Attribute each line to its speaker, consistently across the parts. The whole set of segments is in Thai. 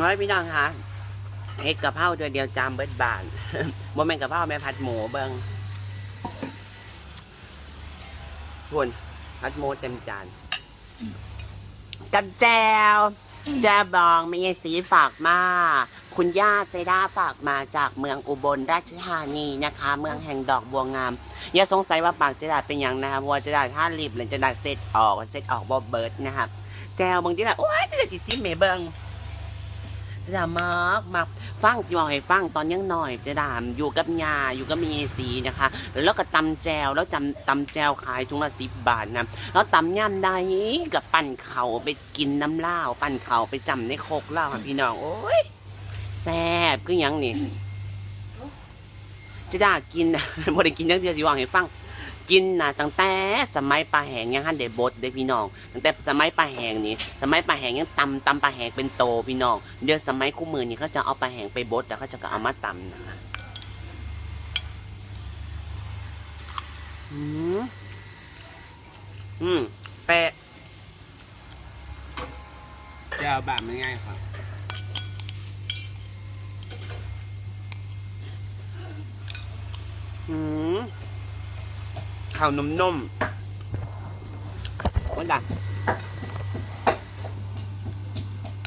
Speaker 1: น้อยพี่น้องคะเฮ็ดกะเพราตัวเดียวจามเบิดบานบ่แม่นกะเพราแม่ผัดหมูเบิ่งพุ่นผัดหมูเต็มจานกับแจวแจวบองมีสีฝากมา คุณย่าใจด้าฝากมาจากเมืองอุบลราชธานีนะคะ เมืองแห่งดอกบัวงาม อย่าสงสัยว่าปากเจดาเป็นหยังนะครับเพราะว่าเจดาถ้ารีบเลยเจดาเซตออกเซตออกบอเบิร์ดนะครับแจวบางทีแบบโอ้ยเจดาจิซิเมเบิง เจดามากมากฟังสิบอกให้ฟังตอนยังหน่อยเจดามอยู่กับยาอยู่กับมีสีนะคะ แล้วก็ตำแจวแล้วจำตำแจวขายถุงละสิบบาทนะแล้วตำย่ำได้กับปั่นเข่าไปกินน้ำเหล้าปั่นเข่าไปจำในโคกเหล้าค่ะพี่น้องโอ้ยแซ่บคือหยังนี่จะได้กินบ่ได้กินจังเทื่อสิว่าให้ฟัง กินนะตั้งแต่สมัยปลาแหงยังหันได้บดได้พี่น้องตั้งแต่สมัยปลาแหงนี่สมัยปลาแหงยังตำตำปลาแหงเป็นโตพี่น้องเดี๋ยวสมัยคู่มือนี่เขาจะเอาปลาแหงไปบดแล้วเขาจะก็เอามาตำนะคะอืมอืมแปะจะเอาแบบไม่ง่ายครับอืม ข้าวนมนมๆวันดัก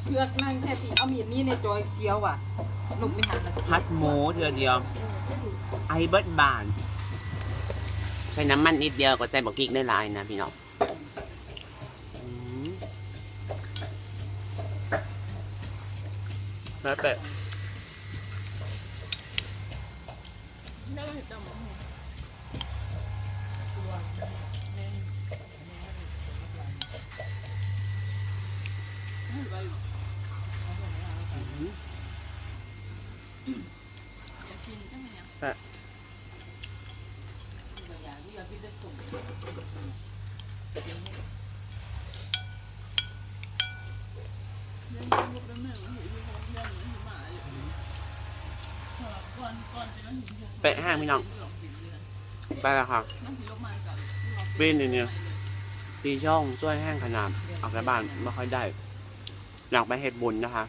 Speaker 2: เลือกนั่งแค่สีเอามีดมีในจอยเสียวว่ะลูกไม่หันมา
Speaker 1: พัดหมูเทือเดียว ไอเบิร์ดบานใส่น้ำมันนิดเดียวก็ใส่บักพริกได้หลายนะพี่น้องอืมแล้วเป็ด เป็ดแห้างพี่น้อง ไปแล้วค่ะปีนนี่เนี่ยตีช่องช่วยแห้งขนาดออกจากบ้านไม่ค่อยได้อยากไปเฮ็ดบุญนะคะ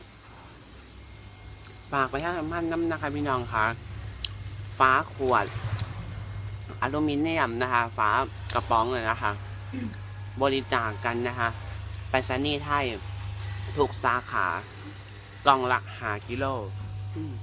Speaker 1: ฝากไปให้มันน้ำนะคะพี่น้องค่ะ ฟ้าขวดอลูมิเนียมนะคะฝากระป๋องเลยนะคะ บริจาคกันนะคะไปรษณีย์ไทยทุกสาขากล่องละหากิโล